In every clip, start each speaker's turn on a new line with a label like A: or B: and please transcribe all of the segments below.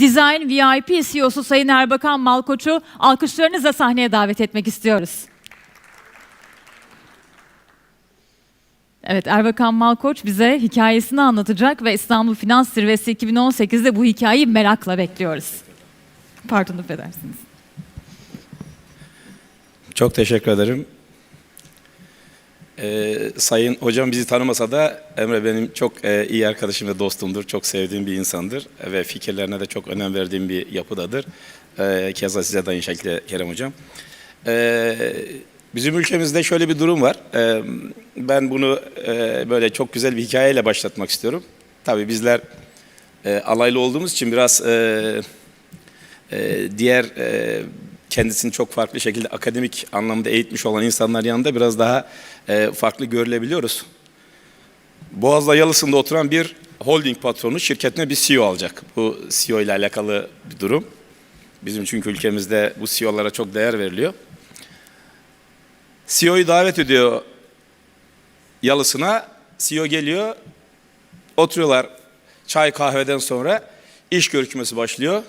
A: Design VIP CEO'su Sayın Erbakan Malkoç'u alkışlarınızla sahneye davet etmek istiyoruz. Evet Erbakan Malkoç bize hikayesini anlatacak ve İstanbul Finans Zirvesi 2018'de bu hikayeyi merakla bekliyoruz. Pardon affedersiniz.
B: Çok teşekkür ederim. Ee, sayın hocam bizi tanımasa da Emre benim çok e, iyi arkadaşım ve dostumdur. Çok sevdiğim bir insandır ve fikirlerine de çok önem verdiğim bir yapıdadır. Ee, keza size de aynı şekilde Kerem hocam. Ee, bizim ülkemizde şöyle bir durum var. Ee, ben bunu e, böyle çok güzel bir hikayeyle başlatmak istiyorum. Tabii bizler e, alaylı olduğumuz için biraz e, e, diğer e, kendisini çok farklı şekilde akademik anlamda eğitmiş olan insanlar yanında biraz daha e, farklı görülebiliyoruz. Boğaz'da Yalısı'nda oturan bir holding patronu şirketine bir CEO alacak. Bu CEO ile alakalı bir durum. Bizim çünkü ülkemizde bu CEO'lara çok değer veriliyor. CEO'yu davet ediyor Yalısı'na. CEO geliyor. Oturuyorlar çay kahveden sonra iş görüşmesi başlıyor.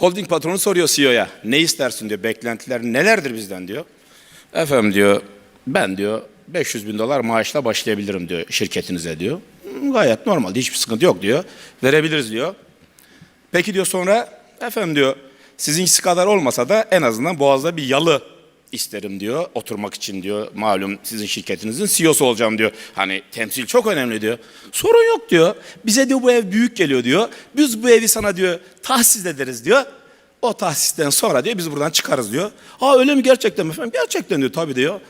B: Holding patronu soruyor CEO'ya. Ne istersin diyor. Beklentiler nelerdir bizden diyor. Efendim diyor ben diyor 500 bin dolar maaşla başlayabilirim diyor şirketinize diyor. "Hı, Gayet normal hiçbir sıkıntı yok diyor. Verebiliriz diyor. Peki diyor sonra efendim diyor sizinkisi kadar olmasa da en azından Boğaz'da bir yalı isterim diyor. Oturmak için diyor. Malum sizin şirketinizin CEO'su olacağım diyor. Hani temsil çok önemli diyor. Sorun yok diyor. Bize diyor bu ev büyük geliyor diyor. Biz bu evi sana diyor tahsis ederiz diyor. O tahsisten sonra diyor biz buradan çıkarız diyor. Aa öyle mi gerçekten mi efendim? Gerçekten diyor tabii diyor.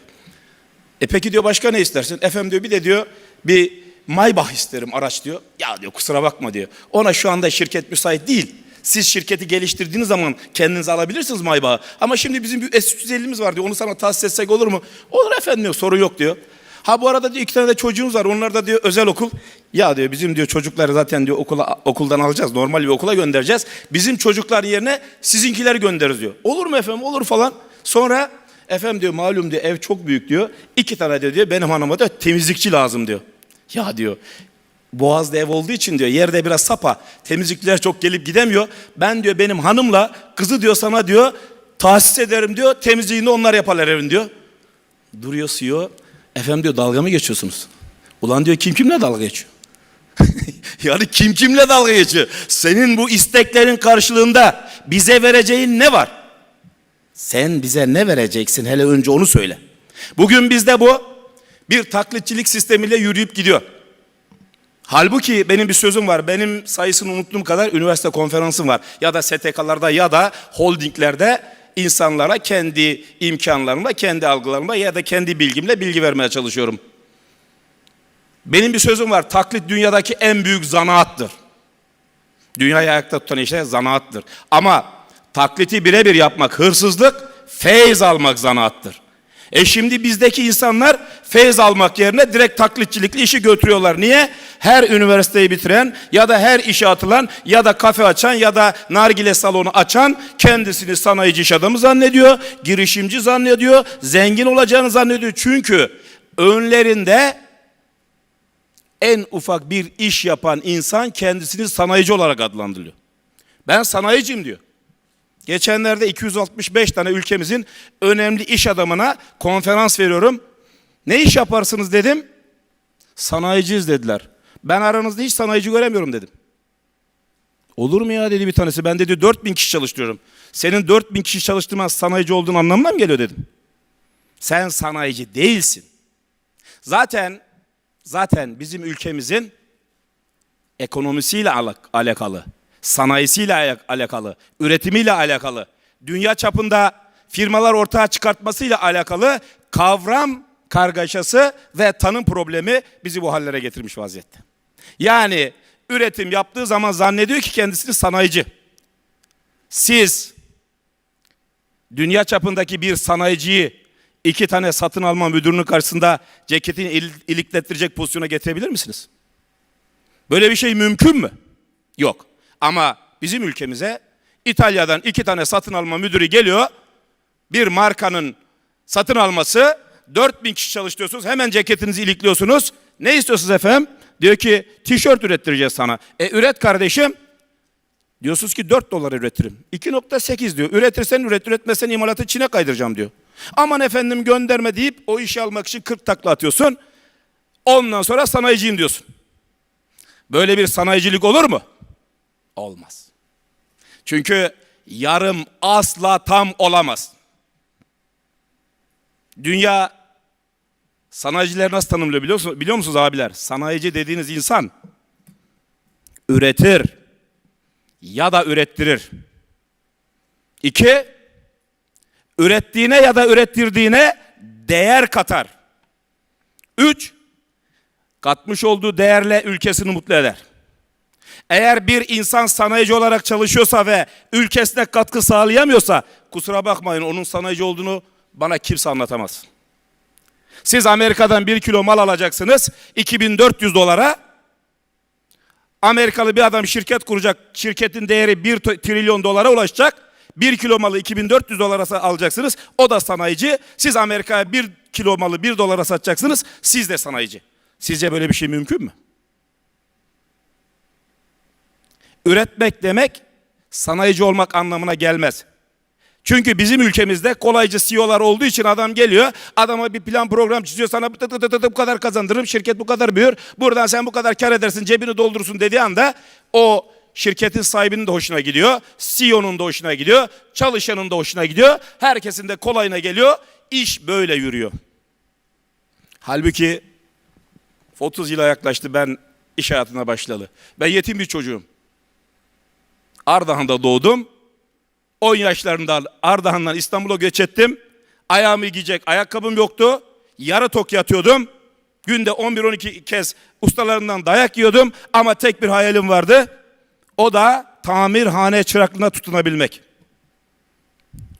B: E peki diyor başka ne istersin? Efendim diyor bir de diyor bir Maybach isterim araç diyor. Ya diyor kusura bakma diyor. Ona şu anda şirket müsait değil. Siz şirketi geliştirdiğiniz zaman kendiniz alabilirsiniz Maybach'ı. Ama şimdi bizim bir S350'miz var diyor. Onu sana tahsis etsek olur mu? Olur efendim diyor. Sorun yok diyor. Ha bu arada diyor iki tane de çocuğumuz var. Onlar da diyor özel okul. Ya diyor bizim diyor çocukları zaten diyor okula okuldan alacağız. Normal bir okula göndereceğiz. Bizim çocuklar yerine sizinkileri göndeririz diyor. Olur mu efendim? Olur falan. Sonra efendim diyor malum diyor ev çok büyük diyor. İki tane diyor, diyor benim hanıma da temizlikçi lazım diyor. Ya diyor Boğaz'da ev olduğu için diyor yerde biraz sapa. Temizlikçiler çok gelip gidemiyor. Ben diyor benim hanımla kızı diyor sana diyor tahsis ederim diyor. Temizliğini onlar yaparlar evin diyor. Duruyor CEO. Efendim diyor dalga mı geçiyorsunuz? Ulan diyor kim kimle dalga geçiyor? yani kim kimle dalga geçiyor? Senin bu isteklerin karşılığında bize vereceğin ne var? Sen bize ne vereceksin hele önce onu söyle. Bugün bizde bu bir taklitçilik sistemiyle yürüyüp gidiyor. Halbuki benim bir sözüm var. Benim sayısını unuttuğum kadar üniversite konferansım var. Ya da STK'larda ya da holdinglerde insanlara kendi imkanlarımla, kendi algılarımla ya da kendi bilgimle bilgi vermeye çalışıyorum. Benim bir sözüm var. Taklit dünyadaki en büyük zanaattır. Dünyayı ayakta tutan işte zanaattır. Ama takliti birebir yapmak hırsızlık, feyz almak zanaattır. E şimdi bizdeki insanlar feyz almak yerine direkt taklitçilikle işi götürüyorlar. Niye? Her üniversiteyi bitiren ya da her işe atılan ya da kafe açan ya da nargile salonu açan kendisini sanayici iş adamı zannediyor, girişimci zannediyor, zengin olacağını zannediyor. Çünkü önlerinde en ufak bir iş yapan insan kendisini sanayici olarak adlandırıyor. Ben sanayiciyim diyor. Geçenlerde 265 tane ülkemizin önemli iş adamına konferans veriyorum. Ne iş yaparsınız dedim. Sanayiciyiz dediler. Ben aranızda hiç sanayici göremiyorum dedim. Olur mu ya dedi bir tanesi. Ben dedi 4000 kişi çalıştırıyorum. Senin 4000 kişi çalıştırman sanayici olduğun anlamına mı geliyor dedim. Sen sanayici değilsin. Zaten zaten bizim ülkemizin ekonomisiyle alak- alakalı, sanayisiyle alak- alakalı, üretimiyle alakalı, dünya çapında firmalar ortaya çıkartmasıyla alakalı kavram kargaşası ve tanım problemi bizi bu hallere getirmiş vaziyette. Yani üretim yaptığı zaman zannediyor ki kendisini sanayici. Siz dünya çapındaki bir sanayiciyi iki tane satın alma müdürünün karşısında ceketini il- iliklettirecek pozisyona getirebilir misiniz? Böyle bir şey mümkün mü? Yok. Ama bizim ülkemize İtalya'dan iki tane satın alma müdürü geliyor. Bir markanın satın alması 4000 kişi çalıştırıyorsunuz. Hemen ceketinizi ilikliyorsunuz. Ne istiyorsunuz efendim? Diyor ki tişört ürettireceğiz sana. E üret kardeşim. Diyorsunuz ki 4 dolar üretirim. 2.8 diyor. Üretirsen üret, üretmesen imalatı Çin'e kaydıracağım diyor. Aman efendim gönderme deyip o işi almak için 40 takla atıyorsun. Ondan sonra sanayiciyim diyorsun. Böyle bir sanayicilik olur mu? Olmaz. Çünkü yarım asla tam olamaz. Dünya sanayiciler nasıl tanımlıyor biliyor musunuz, biliyor musunuz abiler? Sanayici dediğiniz insan üretir ya da ürettirir. İki, ürettiğine ya da ürettirdiğine değer katar. Üç, katmış olduğu değerle ülkesini mutlu eder. Eğer bir insan sanayici olarak çalışıyorsa ve ülkesine katkı sağlayamıyorsa kusura bakmayın onun sanayici olduğunu bana kimse anlatamaz. Siz Amerika'dan bir kilo mal alacaksınız 2400 dolara. Amerikalı bir adam şirket kuracak. Şirketin değeri 1 trilyon dolara ulaşacak. 1 kilo malı 2400 dolara alacaksınız. O da sanayici. Siz Amerika'ya 1 kilo malı 1 dolara satacaksınız. Siz de sanayici. Sizce böyle bir şey mümkün mü? Üretmek demek sanayici olmak anlamına gelmez. Çünkü bizim ülkemizde kolaycı CEO'lar olduğu için adam geliyor. Adama bir plan program çiziyor. Sana tı tı tı tı bu kadar kazandırırım. Şirket bu kadar büyür. Buradan sen bu kadar kar edersin. Cebini doldurursun dediği anda o şirketin sahibinin de hoşuna gidiyor. CEO'nun da hoşuna gidiyor. Çalışanın da hoşuna gidiyor. Herkesin de kolayına geliyor. İş böyle yürüyor. Halbuki 30 yıla yaklaştı ben iş hayatına başladı. Ben yetim bir çocuğum. Ardahan'da doğdum. 10 yaşlarında Ardahan'dan İstanbul'a göç ettim. Ayağımı giyecek ayakkabım yoktu. Yarı tok yatıyordum. Günde 11-12 kez ustalarından dayak yiyordum. Ama tek bir hayalim vardı. O da tamirhane çıraklığına tutunabilmek.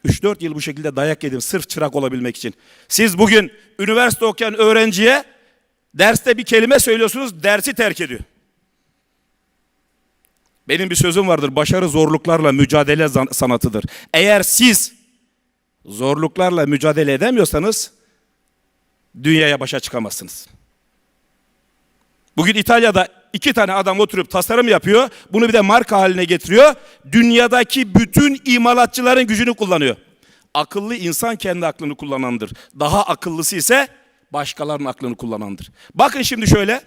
B: 3-4 yıl bu şekilde dayak yedim sırf çırak olabilmek için. Siz bugün üniversite okuyan öğrenciye derste bir kelime söylüyorsunuz dersi terk ediyor. Benim bir sözüm vardır. Başarı zorluklarla mücadele sanatıdır. Eğer siz zorluklarla mücadele edemiyorsanız dünyaya başa çıkamazsınız. Bugün İtalya'da iki tane adam oturup tasarım yapıyor. Bunu bir de marka haline getiriyor. Dünyadaki bütün imalatçıların gücünü kullanıyor. Akıllı insan kendi aklını kullanandır. Daha akıllısı ise başkalarının aklını kullanandır. Bakın şimdi şöyle.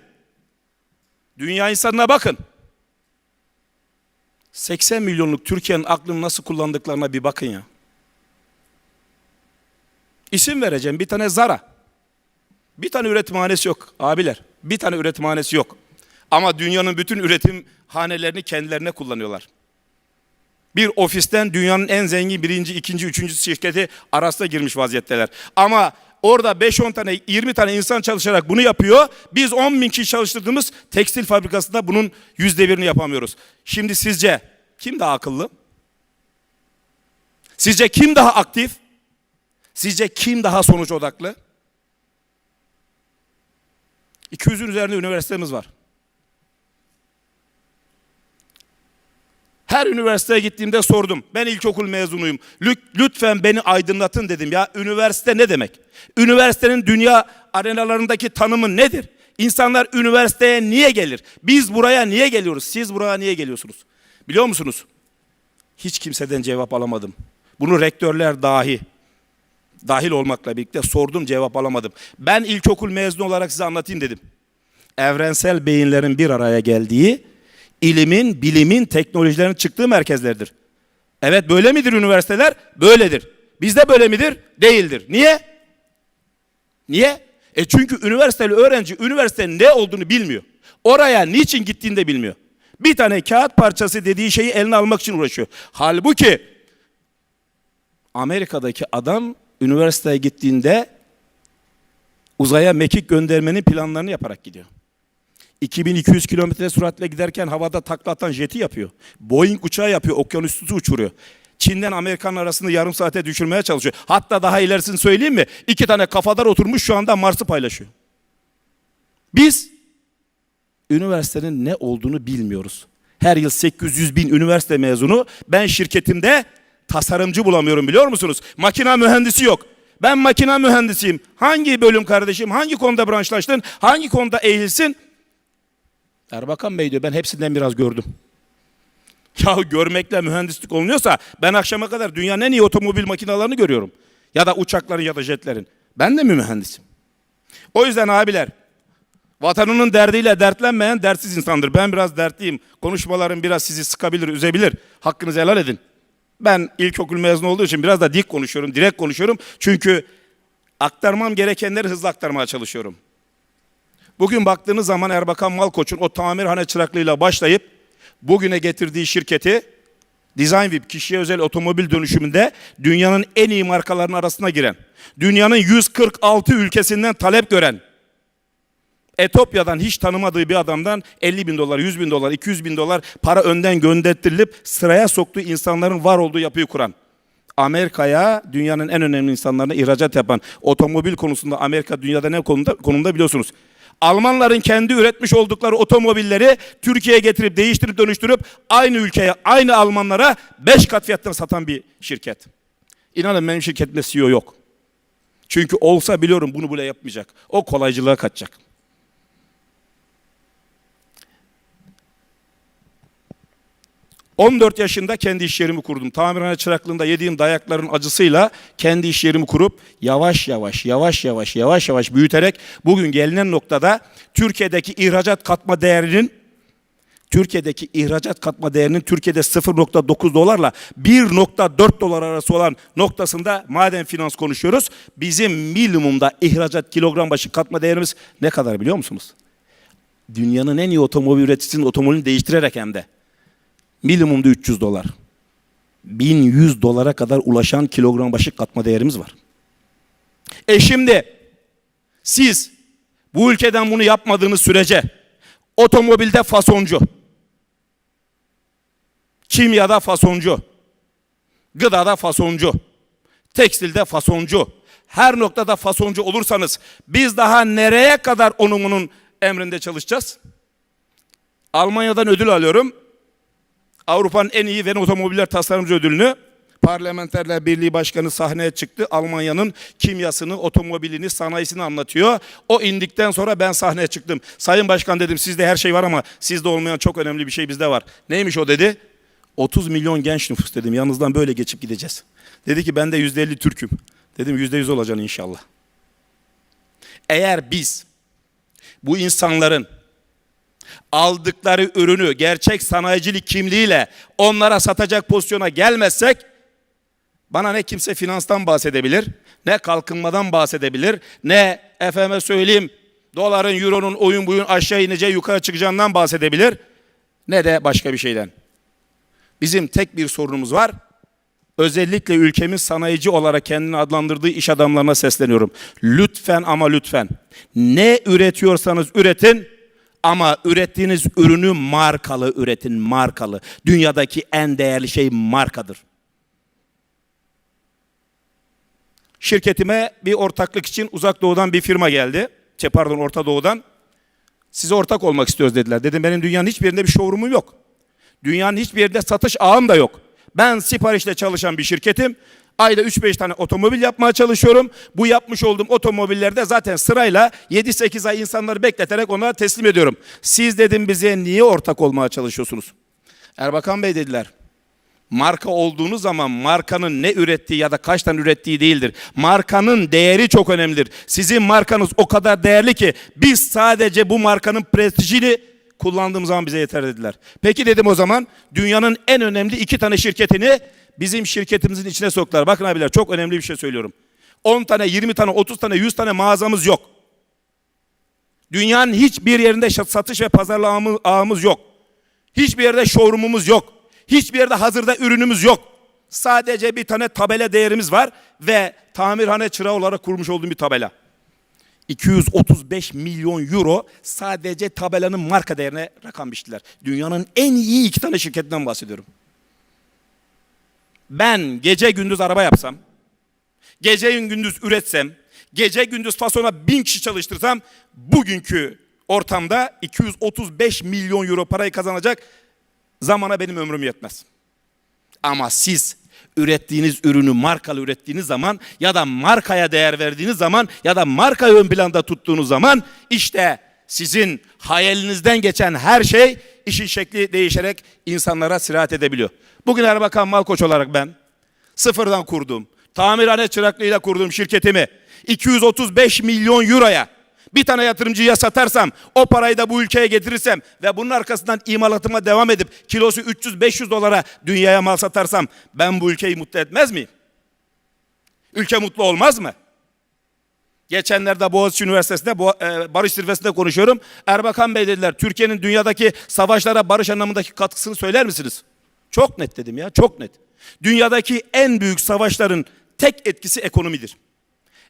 B: Dünya insanına bakın. 80 milyonluk Türkiye'nin aklını nasıl kullandıklarına bir bakın ya. İsim vereceğim bir tane Zara. Bir tane üretimhanesi yok abiler. Bir tane üretimhanesi yok. Ama dünyanın bütün üretim hanelerini kendilerine kullanıyorlar. Bir ofisten dünyanın en zengin birinci, ikinci, üçüncü şirketi arasına girmiş vaziyetteler. Ama orada 5-10 tane, 20 tane insan çalışarak bunu yapıyor. Biz 10 bin kişi çalıştırdığımız tekstil fabrikasında bunun yüzde birini yapamıyoruz. Şimdi sizce kim daha akıllı? Sizce kim daha aktif? Sizce kim daha sonuç odaklı? 200'ün üzerinde üniversitemiz var. Her üniversiteye gittiğimde sordum. Ben ilkokul mezunuyum. Lü- Lütfen beni aydınlatın dedim. Ya üniversite ne demek? Üniversitenin dünya arenalarındaki tanımı nedir? İnsanlar üniversiteye niye gelir? Biz buraya niye geliyoruz? Siz buraya niye geliyorsunuz? Biliyor musunuz? Hiç kimseden cevap alamadım. Bunu rektörler dahi dahil olmakla birlikte sordum cevap alamadım. Ben ilkokul mezunu olarak size anlatayım dedim. Evrensel beyinlerin bir araya geldiği ilimin, bilimin, teknolojilerin çıktığı merkezlerdir. Evet böyle midir üniversiteler? Böyledir. Bizde böyle midir? Değildir. Niye? Niye? E çünkü üniversiteli öğrenci üniversitenin ne olduğunu bilmiyor. Oraya niçin gittiğini de bilmiyor. Bir tane kağıt parçası dediği şeyi eline almak için uğraşıyor. Halbuki Amerika'daki adam üniversiteye gittiğinde uzaya mekik göndermenin planlarını yaparak gidiyor. 2200 kilometre süratle giderken havada takla atan jeti yapıyor. Boeing uçağı yapıyor, okyanusüstü uçuruyor. Çin'den Amerikan arasında yarım saate düşürmeye çalışıyor. Hatta daha ilerisini söyleyeyim mi? İki tane kafadar oturmuş şu anda Mars'ı paylaşıyor. Biz üniversitenin ne olduğunu bilmiyoruz. Her yıl 800 bin üniversite mezunu. Ben şirketimde tasarımcı bulamıyorum biliyor musunuz? Makina mühendisi yok. Ben makina mühendisiyim. Hangi bölüm kardeşim? Hangi konuda branşlaştın? Hangi konuda eğilsin? Erbakan Bey diyor ben hepsinden biraz gördüm. Ya görmekle mühendislik olunuyorsa ben akşama kadar dünyanın en iyi otomobil makinalarını görüyorum. Ya da uçakların ya da jetlerin. Ben de mi mühendisim? O yüzden abiler vatanının derdiyle dertlenmeyen dertsiz insandır. Ben biraz dertliyim. Konuşmalarım biraz sizi sıkabilir, üzebilir. Hakkınızı helal edin. Ben ilkokul mezunu olduğu için biraz da dik konuşuyorum, direkt konuşuyorum. Çünkü aktarmam gerekenleri hızlı aktarmaya çalışıyorum. Bugün baktığınız zaman Erbakan Malkoç'un o tamirhane çıraklığıyla başlayıp bugüne getirdiği şirketi Design Whip kişiye özel otomobil dönüşümünde dünyanın en iyi markalarının arasına giren, dünyanın 146 ülkesinden talep gören, Etopya'dan hiç tanımadığı bir adamdan 50 bin dolar, 100 bin dolar, 200 bin dolar para önden göndertirilip sıraya soktuğu insanların var olduğu yapıyı kuran. Amerika'ya dünyanın en önemli insanlarına ihracat yapan otomobil konusunda Amerika dünyada ne konumda, konumda biliyorsunuz. Almanların kendi üretmiş oldukları otomobilleri Türkiye'ye getirip değiştirip dönüştürüp aynı ülkeye, aynı Almanlara 5 kat fiyattan satan bir şirket. İnanın benim şirketimde CEO yok. Çünkü olsa biliyorum bunu bile yapmayacak. O kolaycılığa kaçacak. ...14 yaşında kendi iş yerimi kurdum. Tamirhane çıraklığında yediğim dayakların acısıyla... ...kendi iş yerimi kurup... ...yavaş yavaş, yavaş yavaş, yavaş yavaş büyüterek... ...bugün gelinen noktada... ...Türkiye'deki ihracat katma değerinin... Türkiye'deki ihracat katma değerinin Türkiye'de 0.9 dolarla 1.4 dolar arası olan noktasında maden finans konuşuyoruz. Bizim minimumda ihracat kilogram başı katma değerimiz ne kadar biliyor musunuz? Dünyanın en iyi otomobil üreticisinin otomobilini değiştirerek hem de. Minimumda 300 dolar. 1100 dolara kadar ulaşan kilogram başı katma değerimiz var. E şimdi siz bu ülkeden bunu yapmadığınız sürece otomobilde fasoncu, kimyada fasoncu, gıdada fasoncu, tekstilde fasoncu, her noktada fasoncu olursanız biz daha nereye kadar onun emrinde çalışacağız? Almanya'dan ödül alıyorum. Avrupa'nın en iyi ve otomobiller tasarımcı ödülünü Parlamenterler Birliği Başkanı sahneye çıktı. Almanya'nın kimyasını, otomobilini, sanayisini anlatıyor. O indikten sonra ben sahneye çıktım. Sayın Başkan dedim sizde her şey var ama sizde olmayan çok önemli bir şey bizde var. Neymiş o dedi? 30 milyon genç nüfus dedim. Yanınızdan böyle geçip gideceğiz. Dedi ki ben de %50 Türk'üm. Dedim %100 olacaksın inşallah. Eğer biz bu insanların aldıkları ürünü gerçek sanayicilik kimliğiyle onlara satacak pozisyona gelmezsek bana ne kimse finanstan bahsedebilir, ne kalkınmadan bahsedebilir, ne efeme söyleyeyim doların, euronun oyun buyun aşağı ineceği yukarı çıkacağından bahsedebilir, ne de başka bir şeyden. Bizim tek bir sorunumuz var. Özellikle ülkemiz sanayici olarak kendini adlandırdığı iş adamlarına sesleniyorum. Lütfen ama lütfen ne üretiyorsanız üretin ama ürettiğiniz ürünü markalı üretin, markalı. Dünyadaki en değerli şey markadır. Şirketime bir ortaklık için uzak doğudan bir firma geldi. Şey pardon Orta Doğu'dan. Size ortak olmak istiyoruz dediler. Dedim benim dünyanın hiçbir yerinde bir showroom'um yok. Dünyanın hiçbir yerinde satış ağım da yok. Ben siparişle çalışan bir şirketim. Ayda 3-5 tane otomobil yapmaya çalışıyorum. Bu yapmış olduğum otomobillerde zaten sırayla 7-8 ay insanları bekleterek onlara teslim ediyorum. Siz dedim bize niye ortak olmaya çalışıyorsunuz? Erbakan Bey dediler. Marka olduğunuz zaman markanın ne ürettiği ya da kaç tane ürettiği değildir. Markanın değeri çok önemlidir. Sizin markanız o kadar değerli ki biz sadece bu markanın prestijini kullandığımız zaman bize yeter dediler. Peki dedim o zaman dünyanın en önemli iki tane şirketini bizim şirketimizin içine soktular. Bakın abiler çok önemli bir şey söylüyorum. 10 tane, 20 tane, 30 tane, 100 tane mağazamız yok. Dünyanın hiçbir yerinde satış ve pazarlama ağımız yok. Hiçbir yerde showroom'umuz yok. Hiçbir yerde hazırda ürünümüz yok. Sadece bir tane tabela değerimiz var ve tamirhane çırağı olarak kurmuş olduğum bir tabela. 235 milyon euro sadece tabelanın marka değerine rakam biçtiler. Dünyanın en iyi iki tane şirketinden bahsediyorum. Ben gece gündüz araba yapsam, gece gündüz üretsem, gece gündüz fasona bin kişi çalıştırsam bugünkü ortamda 235 milyon euro parayı kazanacak zamana benim ömrüm yetmez. Ama siz ürettiğiniz ürünü markalı ürettiğiniz zaman ya da markaya değer verdiğiniz zaman ya da markayı ön planda tuttuğunuz zaman işte sizin hayalinizden geçen her şey işin şekli değişerek insanlara sirayet edebiliyor. Bugün Erbakan Malkoç olarak ben sıfırdan kurduğum, tamirhane çıraklığıyla kurduğum şirketimi 235 milyon euroya bir tane yatırımcıya satarsam, o parayı da bu ülkeye getirirsem ve bunun arkasından imalatıma devam edip kilosu 300-500 dolara dünyaya mal satarsam ben bu ülkeyi mutlu etmez miyim? Ülke mutlu olmaz mı? Geçenlerde Boğaziçi Üniversitesi'nde e, Barış Zirvesi'nde konuşuyorum. Erbakan Bey dediler Türkiye'nin dünyadaki savaşlara barış anlamındaki katkısını söyler misiniz? Çok net dedim ya çok net. Dünyadaki en büyük savaşların tek etkisi ekonomidir.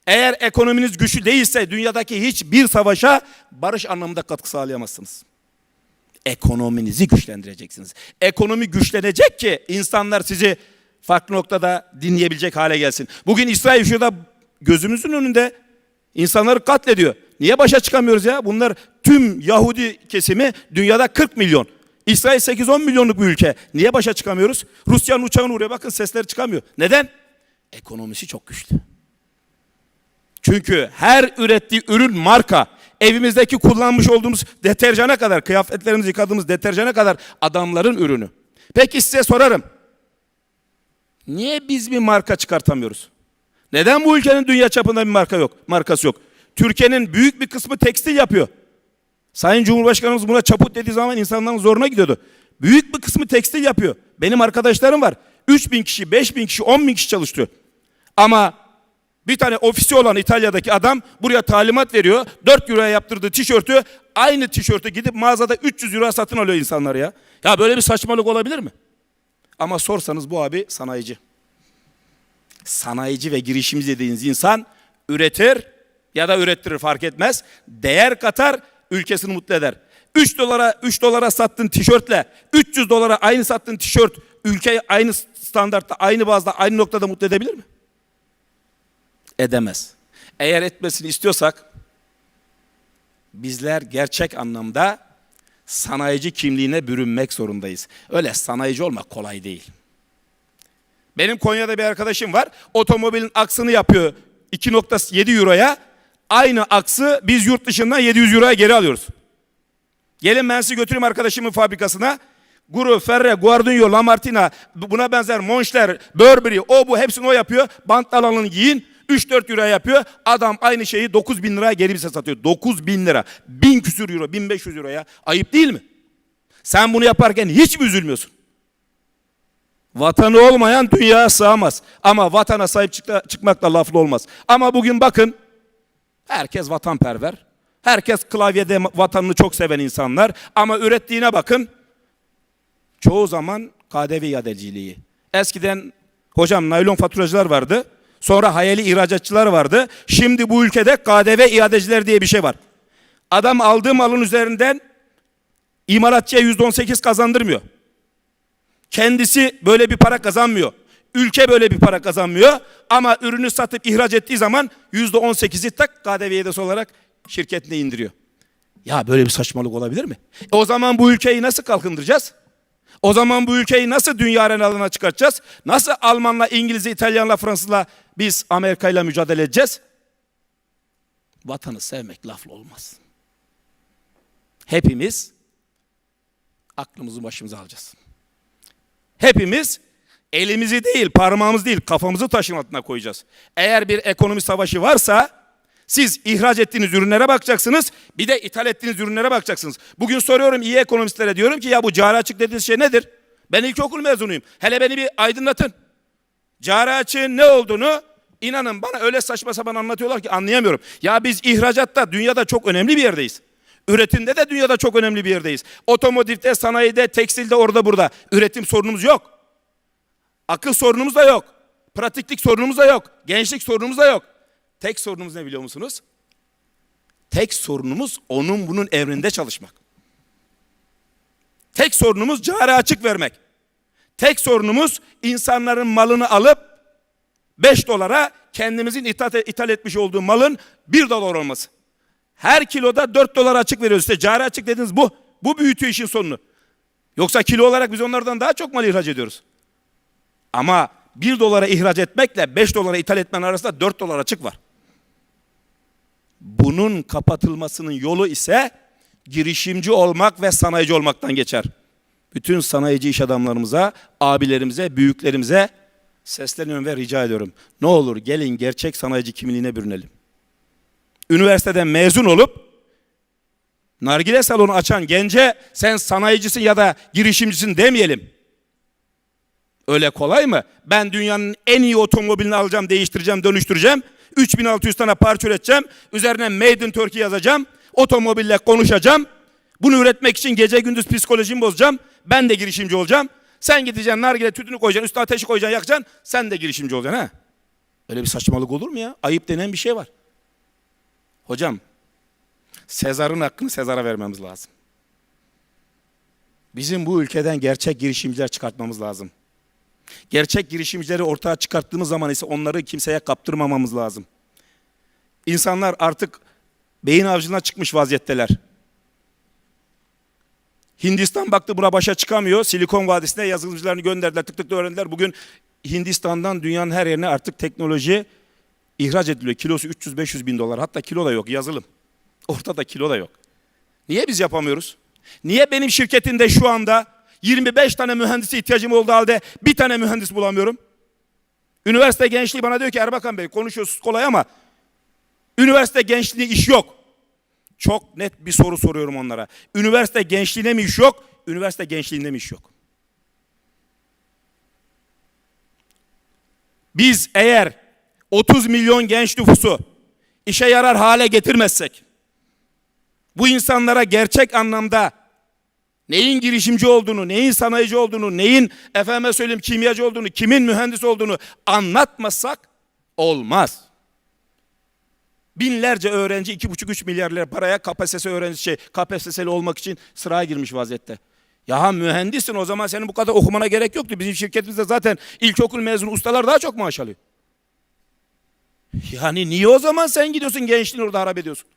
B: Eğer ekonominiz güçlü değilse dünyadaki hiçbir savaşa barış anlamında katkı sağlayamazsınız. Ekonominizi güçlendireceksiniz. Ekonomi güçlenecek ki insanlar sizi farklı noktada dinleyebilecek hale gelsin. Bugün İsrail şurada gözümüzün önünde insanları katlediyor. Niye başa çıkamıyoruz ya? Bunlar tüm Yahudi kesimi dünyada 40 milyon. İsrail 8-10 milyonluk bir ülke. Niye başa çıkamıyoruz? Rusya'nın uçağını vuruyor. Bakın sesleri çıkamıyor. Neden? Ekonomisi çok güçlü. Çünkü her ürettiği ürün marka. Evimizdeki kullanmış olduğumuz deterjana kadar, kıyafetlerimizi yıkadığımız deterjana kadar adamların ürünü. Peki size sorarım. Niye biz bir marka çıkartamıyoruz? Neden bu ülkenin dünya çapında bir marka yok, markası yok? Türkiye'nin büyük bir kısmı tekstil yapıyor. Sayın Cumhurbaşkanımız buna çaput dediği zaman insanların zoruna gidiyordu. Büyük bir kısmı tekstil yapıyor. Benim arkadaşlarım var. 3 bin kişi, 5 bin kişi, 10 bin kişi çalıştırıyor. Ama bir tane ofisi olan İtalya'daki adam buraya talimat veriyor. 4 euroya yaptırdığı tişörtü aynı tişörtü gidip mağazada 300 euroya satın alıyor insanlar ya. Ya böyle bir saçmalık olabilir mi? Ama sorsanız bu abi sanayici. Sanayici ve girişimci dediğiniz insan üretir ya da ürettirir fark etmez. Değer katar, ülkesini mutlu eder. 3 dolara 3 dolara sattığın tişörtle 300 dolara aynı sattığın tişört ülkeyi aynı standartta, aynı bazda, aynı noktada mutlu edebilir mi? Edemez. Eğer etmesini istiyorsak bizler gerçek anlamda sanayici kimliğine bürünmek zorundayız. Öyle sanayici olmak kolay değil. Benim Konya'da bir arkadaşım var. Otomobilin aksını yapıyor 2.7 euroya. Aynı aksı biz yurt dışından 700 euroya geri alıyoruz. Gelin ben sizi götüreyim arkadaşımın fabrikasına. Guru, Ferre, Guardinho, Lamartina, buna benzer Monşler, Burberry, o bu hepsini o yapıyor. Bantla alın giyin. 3-4 euro yapıyor. Adam aynı şeyi 9 bin liraya geri bize satıyor. 9 bin lira. 1000 küsür euro, 1500 euroya. Ayıp değil mi? Sen bunu yaparken hiç mi üzülmüyorsun? Vatanı olmayan dünyaya sığamaz. Ama vatana sahip çık- çıkmak da laflı olmaz. Ama bugün bakın herkes vatanperver. Herkes klavyede vatanını çok seven insanlar. Ama ürettiğine bakın çoğu zaman KDV iadeciliği. Eskiden hocam naylon faturacılar vardı. Sonra hayali ihracatçılar vardı. Şimdi bu ülkede KDV iadeciler diye bir şey var. Adam aldığı malın üzerinden imalatçıya yüzde on sekiz kazandırmıyor. Kendisi böyle bir para kazanmıyor. Ülke böyle bir para kazanmıyor. Ama ürünü satıp ihraç ettiği zaman yüzde on sekizi tak KDV iadesi olarak şirketine indiriyor. Ya böyle bir saçmalık olabilir mi? E o zaman bu ülkeyi nasıl kalkındıracağız? O zaman bu ülkeyi nasıl dünya arenalarına çıkartacağız? Nasıl Almanla, İngilizle, İtalyanla, Fransızla biz Amerika'yla mücadele edeceğiz? Vatanı sevmek lafla olmaz. Hepimiz aklımızı başımıza alacağız. Hepimiz elimizi değil, parmağımız değil, kafamızı taşın altına koyacağız. Eğer bir ekonomi savaşı varsa siz ihraç ettiğiniz ürünlere bakacaksınız. Bir de ithal ettiğiniz ürünlere bakacaksınız. Bugün soruyorum iyi ekonomistlere diyorum ki ya bu cari açık dediğiniz şey nedir? Ben ilkokul mezunuyum. Hele beni bir aydınlatın. Cari açığın ne olduğunu inanın bana öyle saçma sapan anlatıyorlar ki anlayamıyorum. Ya biz ihracatta dünyada çok önemli bir yerdeyiz. Üretimde de dünyada çok önemli bir yerdeyiz. Otomotivde, sanayide, tekstilde orada burada. Üretim sorunumuz yok. Akıl sorunumuz da yok. Pratiklik sorunumuz da yok. Gençlik sorunumuz da yok. Tek sorunumuz ne biliyor musunuz? Tek sorunumuz onun bunun evrinde çalışmak. Tek sorunumuz cari açık vermek. Tek sorunumuz insanların malını alıp 5 dolara kendimizin ithal, etmiş olduğu malın 1 dolar olması. Her kiloda 4 dolar açık veriyoruz. İşte cari açık dediğiniz bu. Bu büyütüyor işin sonunu. Yoksa kilo olarak biz onlardan daha çok mal ihraç ediyoruz. Ama 1 dolara ihraç etmekle 5 dolara ithal etmen arasında 4 dolar açık var. Bunun kapatılmasının yolu ise girişimci olmak ve sanayici olmaktan geçer. Bütün sanayici iş adamlarımıza, abilerimize, büyüklerimize sesleniyorum ve rica ediyorum. Ne olur gelin gerçek sanayici kimliğine bürünelim. Üniversiteden mezun olup nargile salonu açan gence sen sanayicisin ya da girişimcisin demeyelim. Öyle kolay mı? Ben dünyanın en iyi otomobilini alacağım, değiştireceğim, dönüştüreceğim. 3600 tane parça üreteceğim. Üzerine Made in Turkey yazacağım. Otomobille konuşacağım. Bunu üretmek için gece gündüz psikolojimi bozacağım. Ben de girişimci olacağım. Sen gideceksin nargile tütünü koyacaksın, üstüne ateşi koyacaksın, yakacaksın. Sen de girişimci olacaksın ha. Öyle bir saçmalık olur mu ya? Ayıp denen bir şey var. Hocam, Sezar'ın hakkını Sezar'a vermemiz lazım. Bizim bu ülkeden gerçek girişimciler çıkartmamız lazım. Gerçek girişimcileri ortaya çıkarttığımız zaman ise onları kimseye kaptırmamamız lazım. İnsanlar artık beyin avcılığına çıkmış vaziyetteler. Hindistan baktı buna başa çıkamıyor. Silikon Vadisi'ne yazılımcılarını gönderdiler. Tık tık da öğrendiler. Bugün Hindistan'dan dünyanın her yerine artık teknoloji ihraç ediliyor. Kilosu 300-500 bin dolar. Hatta kilo da yok yazılım. Ortada kilo da yok. Niye biz yapamıyoruz? Niye benim şirketimde şu anda 25 tane mühendise ihtiyacım olduğu halde bir tane mühendis bulamıyorum? Üniversite gençliği bana diyor ki Erbakan Bey konuşuyorsunuz kolay ama üniversite gençliği iş yok. Çok net bir soru soruyorum onlara. Üniversite gençliğine mi iş yok? Üniversite gençliğinde mi iş yok? Biz eğer 30 milyon genç nüfusu işe yarar hale getirmezsek, bu insanlara gerçek anlamda neyin girişimci olduğunu, neyin sanayici olduğunu, neyin efendime söyleyeyim kimyacı olduğunu, kimin mühendis olduğunu anlatmazsak olmaz. Binlerce öğrenci 2,5-3 milyar lira paraya KPSS öğrencisi şey, KPSS'li olmak için sıraya girmiş vaziyette. Ya mühendissin o zaman senin bu kadar okumana gerek yoktu. Bizim şirketimizde zaten ilkokul mezunu ustalar daha çok maaş alıyor. Yani niye o zaman sen gidiyorsun gençliğini orada harap ediyorsun?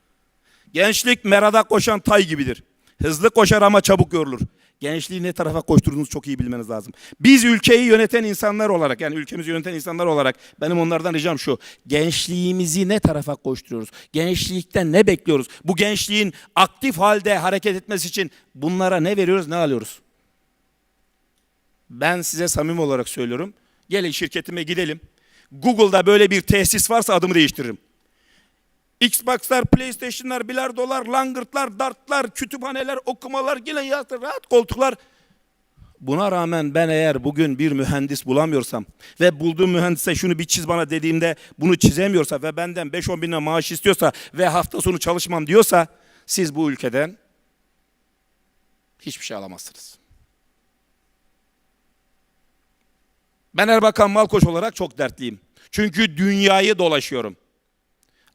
B: Gençlik merada koşan tay gibidir. Hızlı koşar ama çabuk yorulur. Gençliği ne tarafa koşturduğunuzu çok iyi bilmeniz lazım. Biz ülkeyi yöneten insanlar olarak yani ülkemizi yöneten insanlar olarak benim onlardan ricam şu. Gençliğimizi ne tarafa koşturuyoruz? Gençlikten ne bekliyoruz? Bu gençliğin aktif halde hareket etmesi için bunlara ne veriyoruz ne alıyoruz? Ben size samimi olarak söylüyorum. Gelin şirketime gidelim. Google'da böyle bir tesis varsa adımı değiştiririm. Xbox'lar, PlayStation'lar, bilardolar, langırtlar, dartlar, kütüphaneler, okumalar, gelen yatır, rahat koltuklar. Buna rağmen ben eğer bugün bir mühendis bulamıyorsam ve bulduğum mühendise şunu bir çiz bana dediğimde bunu çizemiyorsa ve benden 5-10 bin lira maaş istiyorsa ve hafta sonu çalışmam diyorsa siz bu ülkeden hiçbir şey alamazsınız. Ben Erbakan Malkoç olarak çok dertliyim. Çünkü dünyayı dolaşıyorum.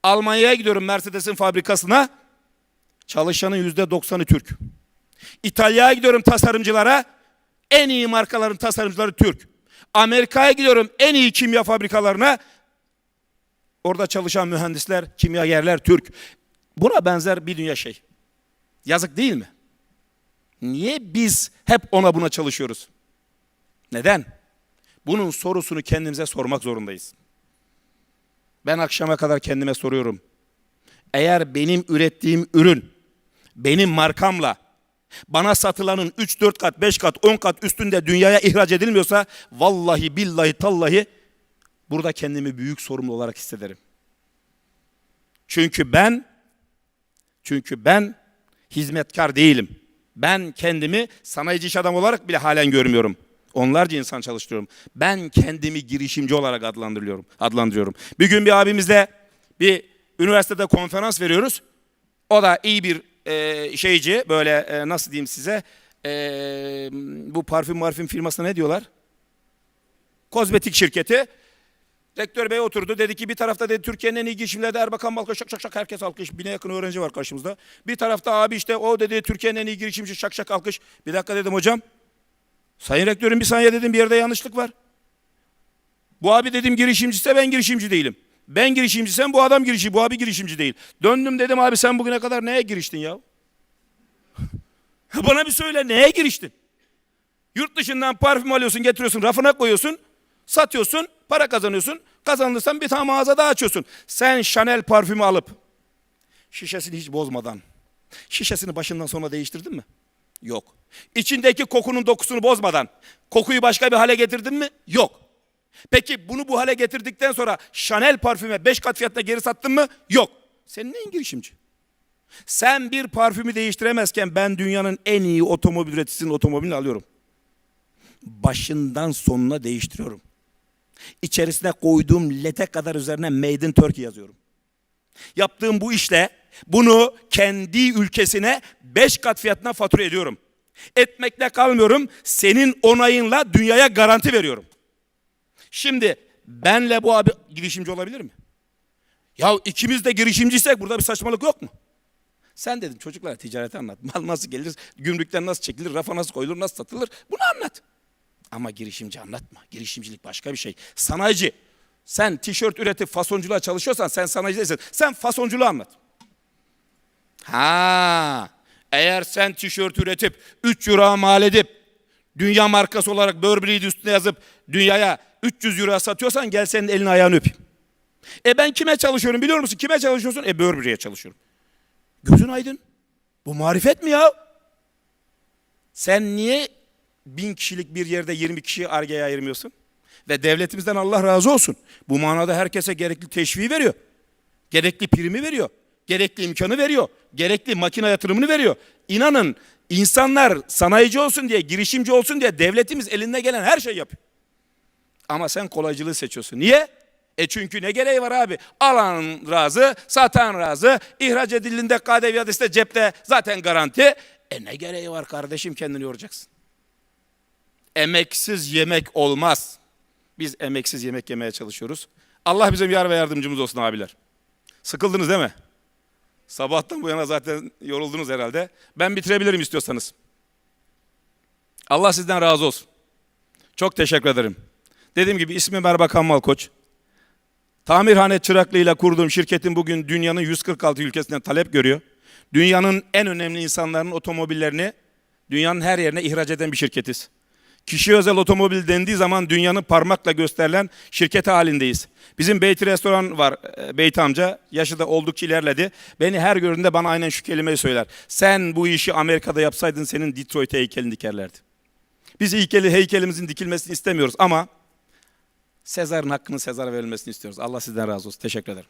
B: Almanya'ya gidiyorum Mercedes'in fabrikasına. Çalışanın yüzde doksanı Türk. İtalya'ya gidiyorum tasarımcılara. En iyi markaların tasarımcıları Türk. Amerika'ya gidiyorum en iyi kimya fabrikalarına. Orada çalışan mühendisler, kimyagerler Türk. Buna benzer bir dünya şey. Yazık değil mi? Niye biz hep ona buna çalışıyoruz? Neden? Bunun sorusunu kendimize sormak zorundayız. Ben akşama kadar kendime soruyorum. Eğer benim ürettiğim ürün benim markamla bana satılanın 3 4 kat, 5 kat, 10 kat üstünde dünyaya ihraç edilmiyorsa vallahi billahi tallahi burada kendimi büyük sorumlu olarak hissederim. Çünkü ben çünkü ben hizmetkar değilim. Ben kendimi sanayici iş adamı olarak bile halen görmüyorum. Onlarca insan çalıştırıyorum. Ben kendimi girişimci olarak adlandırıyorum. adlandırıyorum. Bir gün bir abimizle bir üniversitede konferans veriyoruz. O da iyi bir e, şeyci böyle e, nasıl diyeyim size e, bu parfüm marfüm firmasına ne diyorlar? Kozmetik şirketi. Rektör bey oturdu dedi ki bir tarafta dedi Türkiye'nin en iyi girişimleri Erbakan Balkış şak şak şak herkes alkış. Bine yakın öğrenci var karşımızda. Bir tarafta abi işte o dedi Türkiye'nin en iyi girişimci şak şak alkış. Bir dakika dedim hocam. Sayın rektörüm bir saniye dedim bir yerde yanlışlık var. Bu abi dedim girişimciyse ben girişimci değilim. Ben girişimcisem bu adam girişimci, bu abi girişimci değil. Döndüm dedim abi sen bugüne kadar neye giriştin ya? Bana bir söyle neye giriştin? Yurt dışından parfüm alıyorsun, getiriyorsun, rafına koyuyorsun, satıyorsun, para kazanıyorsun. Kazanırsan bir tane mağaza daha açıyorsun. Sen Chanel parfümü alıp şişesini hiç bozmadan Şişesini başından sona değiştirdin mi? Yok. İçindeki kokunun dokusunu bozmadan kokuyu başka bir hale getirdin mi? Yok. Peki bunu bu hale getirdikten sonra Chanel parfüme 5 kat fiyatına geri sattın mı? Yok. Senin neyin girişimci? Sen bir parfümü değiştiremezken ben dünyanın en iyi otomobil üreticisinin otomobilini alıyorum. Başından sonuna değiştiriyorum. İçerisine koyduğum lete kadar üzerine Made in Turkey yazıyorum. Yaptığım bu işle bunu kendi ülkesine 5 kat fiyatına fatura ediyorum. Etmekle kalmıyorum. Senin onayınla dünyaya garanti veriyorum. Şimdi benle bu abi girişimci olabilir mi? Ya ikimiz de girişimciysek burada bir saçmalık yok mu? Sen dedim çocuklara ticareti anlat. Mal nasıl gelir, gümrükten nasıl çekilir, rafa nasıl koyulur, nasıl satılır bunu anlat. Ama girişimci anlatma. Girişimcilik başka bir şey. Sanayici. Sen tişört üretip fasonculuğa çalışıyorsan sen sanayici değilsin. Sen fasonculuğu anlat. Ha, eğer sen tişört üretip 3 euro mal edip dünya markası olarak Burberry'yi üstüne yazıp dünyaya 300 euro satıyorsan gel senin elini ayağını öpeyim. E ben kime çalışıyorum biliyor musun? Kime çalışıyorsun? E Burberry'ye çalışıyorum. Gözün aydın. Bu marifet mi ya? Sen niye bin kişilik bir yerde 20 kişiyi argeye ayırmıyorsun? Ve devletimizden Allah razı olsun. Bu manada herkese gerekli teşviği veriyor. Gerekli primi veriyor. Gerekli imkanı veriyor. Gerekli makine yatırımını veriyor. İnanın insanlar sanayici olsun diye, girişimci olsun diye devletimiz elinde gelen her şeyi yapıyor. Ama sen kolaycılığı seçiyorsun. Niye? E çünkü ne gereği var abi? Alan razı, satan razı, ihraç edildiğinde KDV de cepte zaten garanti. E ne gereği var kardeşim kendini yoracaksın. Emeksiz yemek olmaz. Biz emeksiz yemek yemeye çalışıyoruz. Allah bizim yar ve yardımcımız olsun abiler. Sıkıldınız değil mi? Sabahtan bu yana zaten yoruldunuz herhalde. Ben bitirebilirim istiyorsanız. Allah sizden razı olsun. Çok teşekkür ederim. Dediğim gibi ismim Erbakan Malkoç. Tamirhane çıraklığıyla kurduğum şirketin bugün dünyanın 146 ülkesinden talep görüyor. Dünyanın en önemli insanların otomobillerini dünyanın her yerine ihraç eden bir şirketiz. Kişi özel otomobil dendiği zaman dünyanın parmakla gösterilen şirketi halindeyiz. Bizim Beyti Restoran var, e, Beyti amca. Yaşı da oldukça ilerledi. Beni her gördüğünde bana aynen şu kelimeyi söyler. Sen bu işi Amerika'da yapsaydın senin Detroit'e heykelini dikerlerdi. Biz heykeli, heykelimizin dikilmesini istemiyoruz ama Sezar'ın hakkını Sezar'a verilmesini istiyoruz. Allah sizden razı olsun. Teşekkür ederim.